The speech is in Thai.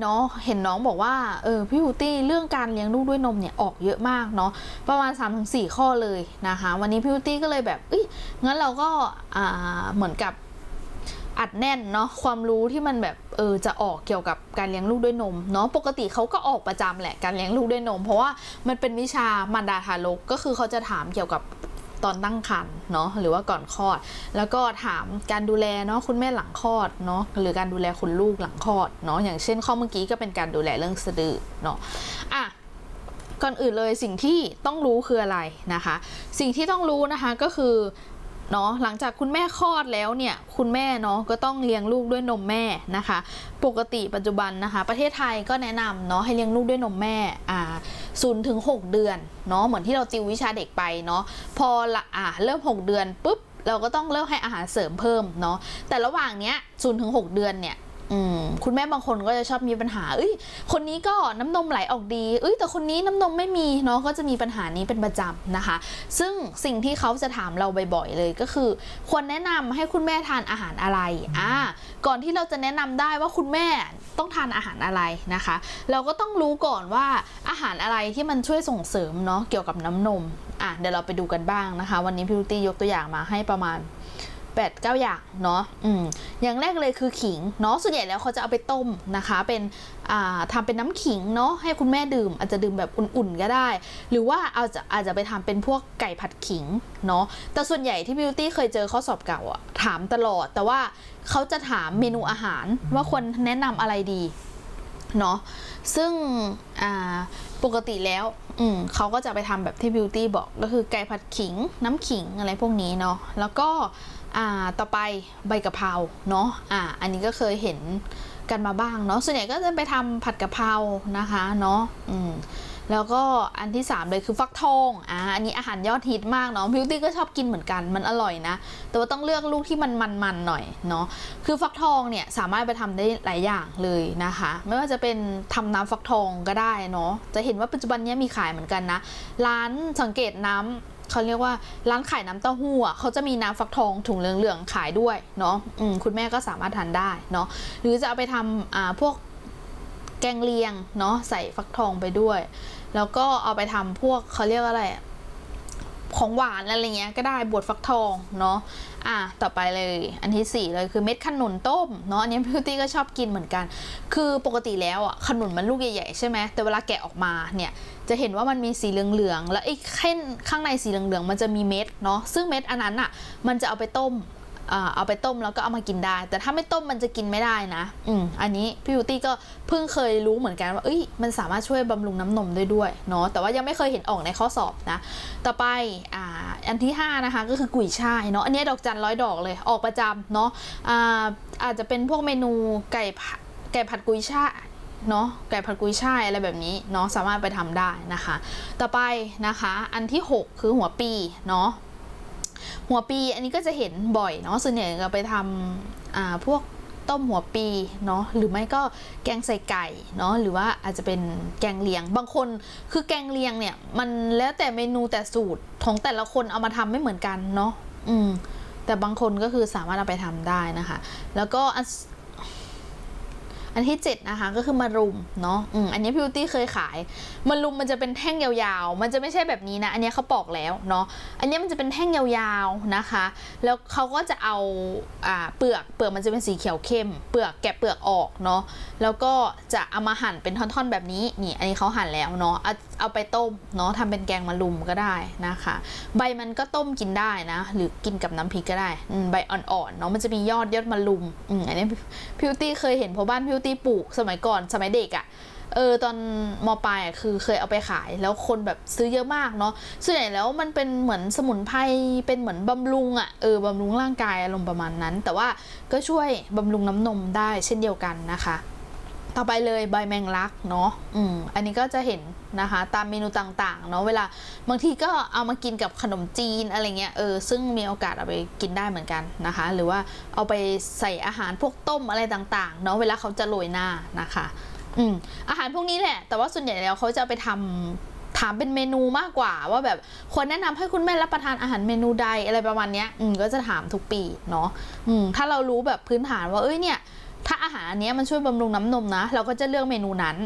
เนาะเห็นน้องบอกว่าเออพี่ฮูตี้เรื่องการเลี้ยงลูกด้วยนมเนี่ยออกเยอะมากเนาะประมาณ3-4ข้อเลยนะคะ วันนี้พี่ฮูตี้ก็เลยแบบเอ้ยงั้นเราก็อ่าเหมือนกับอัดแน่นเนาะความรู้ที่มันแบบเออจะออกเกี่ยวกับการเลี้ยงลูกด้วยนมเนาะปกติเขาก็ออกประจำแหละการเลี้ยงลูกด้วยนม เพราะว่ามันเป็นวิชามารดาทารกก็คือเขาจะถามเกี่ยวกับ ตอนตั้งครรภ์เนาะหรือว่าก่อนคลอด แล้วก็ถามการดูแลเนาะคุณแม่หลังคลอดเนาะหรือการดูแลคุณลูกหลังคลอดเนาะอย่างเช่นข้อเมื่อกี้ก็เป็นการดูแลเรื่องสะดือเนาะอะก่อนอื่นเลยสิ่งที่ต้องรู้คืออะไรนะคะ สิ่งที่ต้องรู้นะคะก็คือเนาะหลังจากคุณแม่คลอดแล้วเนี่ยคุณแม่เนาะก็ต้องเลี้ยงลูกด้วยนมแม่นะคะ ปกติปัจจุบันนะคะ ประเทศไทยก็แนะนำเนาะให้เลี้ยงลูกด้วยนมแม่อ่า ศูนย์ถึง6เดือนเนาะเหมือนที่เราติววิชาเด็กไปเนาะพอละอ่าเริ่ม 6 เดือนปุ๊บเราก็ต้องเริ่มให้อาหารเสริมเพิ่มเนาะแต่ระหว่างเนี้ยศูนย์ถึง6เดือนเนี่ย อืมคุณแม่บางคนก็จะชอบมีปัญหา เอ้ย คนนี้ก็น้ำนมไหลออกดี เอ้ย แต่คนนี้น้ำนมไม่มีเนาะ ก็จะมีปัญหานี้เป็นประจำนะคะ ซึ่งสิ่งที่เขาจะถามเราบ่อยๆเลยก็คือ ควรแนะนำให้คุณแม่ทานอาหารอะไร อ่า ก่อนที่เราจะแนะนำได้ว่าคุณแม่ต้องทานอาหารอะไรนะคะ เราก็ต้องรู้ก่อนว่าอาหารอะไรที่มันช่วยส่งเสริมเนาะเกี่ยวกับน้ำนม อะ เดี๋ยวเราไปดูกันบ้างนะคะ วันนี้พี่ลูตี้ยกตัวอย่างมาให้ประมาณ 8 9อย่างเนาะอืมอย่างแรกเลยคือขิงเนาะส่วนใหญ่แล้วเขาจะเอาไปต้มนะคะ เป็นอ่าทำเป็นน้ำขิงเนาะให้คุณแม่ดื่ม อาจจะดื่มแบบอุ่นๆก็ได้ หรือว่าเอาจะอาจจะไปทำเป็นพวกไก่ผัดขิงเนาะแต่ส่วนใหญ่ที่บิวตี้เคยเจอข้อสอบเก่าอะถามตลอด แต่ว่าเขาจะถามเมนูอาหารว่าควรแนะนำอะไรดีเนาะซึ่งอ่าปกติแล้ว อืมเขาก็จะไปทำแบบที่บิวตี้บอกก็คือไก่ผัดขิง น้ำขิงอะไรพวกนี้เนาะแล้วก็อ่าต่อไปใบกะเพราเนาะอ่าอันนี้ก็เคยเห็นกันมาบ้างเนาะส่วนใหญ่ก็จะไปทำผัดกะเพรานะคะเนาะอืม แล้วก็อันที่ 3 เลยคือฟักทองอ่าอันนี้อาหารยอดฮิตมากเนาะพิวตี้ก็ชอบกินเหมือนกันมันอร่อยนะ แต่ว่าต้องเลือกลูกที่มันมันๆหน่อยเนาะคือฟักทองเนี่ยสามารถไปทำได้หลายอย่างเลยนะคะ ไม่ว่าจะเป็นทำน้ำฟักทองก็ได้เนาะจะเห็นว่าปัจจุบันนี้มีขายเหมือนกันนะ ร้านสังเกตน้ำเขาเรียกว่าร้านขายน้ำเต้าหู้อะเขาจะมีน้ำฟักทองถุงเหลืองๆขายด้วยเนาะคุณแม่ก็สามารถทานได้เนาะหรือจะเอาไปทำอ่าพวก แกงเลียงเนาะใส่ฟักทองไปด้วย แล้วก็เอาไปทำพวกเขาเรียกว่าอะไรของหวานอะไรเงี้ยก็ได้บวชฟักทองเนาะอะต่อไปเลยอันที่สี่เลยคือเม็ดขนุนต้มเนาะอันนี้พิวตี้ก็ชอบกินเหมือนกัน คือปกติแล้วอะขนุนมันลูกใหญ่ๆใช่ไหมแต่เวลาแกะออกมาเนี่ยจะเห็นว่ามันมีสีเหลืองๆแล้วไอ้เส้นข้างในสีเหลืองๆมันจะมีเม็ดเนาะซึ่งเม็ดอันนั้นอะมันจะเอาไปต้ม เอาไปต้มแล้วก็เอามากินได้ แต่ถ้าไม่ต้มมันจะกินไม่ได้นะ อืมอันนี้พี่บิวตี้ก็เพิ่งเคยรู้เหมือนกันว่าเอ้ยมันสามารถช่วยบำรุงน้ำนมได้ด้วยเนาะแต่ว่ายังไม่เคยเห็นออกในข้อสอบนะ ต่อไปอ่าอันที่ 5 นะคะ ก็คือกุยช่ายเนาะอันนี้ดอกจันร้อยดอกเลยออกประจำเนาะอ่าอาจจะเป็นพวกเมนูไก่ผัดไก่ผัดกุยช่ายเนาะไก่ผัดกุยช่ายอะไรแบบนี้เนาะสามารถไปทำได้นะคะ ต่อไปนะคะ อันที่ 6 คือหัวปีเนาะ หัวปีอันนี้ก็จะเห็นบ่อยเนาะส่วนใหญ่ก็ไปทำอ่าพวกต้มหัวปีเนาะหรือไม่ก็แกงใส่ไก่เนาะหรือว่าอาจจะเป็นแกงเลียง บางคนคือแกงเลียงเนี่ยมันแล้วแต่เมนูแต่สูตรของแต่ละคนเอามาทำไม่เหมือนกันเนาะอืมแต่บางคนก็คือสามารถเอาไปทำได้นะคะ แล้วก็ อันที่ 7 นะคะก็คือมารุมเนาะอืมอันนี้พิวตี้เคยขายมารุมมันจะเป็นแท่งยาวๆ มันจะไม่ใช่แบบนี้นะ อันนี้เขาปอกแล้วเนาะอันนี้มันจะเป็นแท่งยาวๆนะคะ แล้วเขาก็จะเอาอ่าเปลือกเปลือกมันจะเป็นสีเขียวเข้ม เปลือกแกะเปลือกออกเนาะแล้วก็จะเอามาหั่นเป็นท่อนๆแบบนี้นี่อันนี้เขาหั่นแล้วเนาะ เอาไปต้มเนาะทำเป็นแกงมะรุมก็ได้นะคะ ใบมันก็ต้มกินได้นะ หรือกินกับน้ำพริกก็ได้ใบอ่อนๆเนาะมันจะมียอดยอดมะรุมอืมอันนี้พิวตี้เคยเห็นเพราะบ้านพิวตี้ปลูกสมัยก่อนสมัยเด็กอะ่ะเออตอนมปลายอะคือเคยเอาไปขายแล้วคนแบบซื้อเยอะมากเนาะส่วนใหญ่แล้วมันเป็นเหมือนสมุนไพรเป็นเหมือนบำรุงอะ่ะเออบำรุงร่างกายอารมณ์ประมาณนั้น แต่ว่าก็ช่วยบำรุงน้ำนมได้เช่นเดียวกันนะคะ ต่อไปเลยใบแมงลักเนาะ อืม อันนี้ก็จะเห็นนะคะ ตามเมนูต่างๆ เนาะ เวลาบางทีก็เอามากินกับขนมจีนอะไรเงี้ย เออ ซึ่งมีโอกาสเอาไปกินได้เหมือนกันนะคะ หรือว่าเอาไปใส่อาหารพวกต้มอะไรต่างๆ เนาะ เวลาเขาจะโรยหน้านะคะ อืม อาหารพวกนี้แหละ แต่ว่าส่วนใหญ่แล้วเขาจะไปทำถามเป็นเมนูมากกว่าว่าแบบควรแนะนำให้คุณแม่รับประทานอาหารเมนูใดอะไรประมาณเนี้ย อืม ก็จะถามทุกปีเนาะ อืม ถ้าเรารู้แบบพื้นฐานว่า เอ้ยเนี่ย ถ้าอาหารอันนี้มันช่วยบำรุงน้ำนมนะ เราก็จะเลือกเมนูนั้น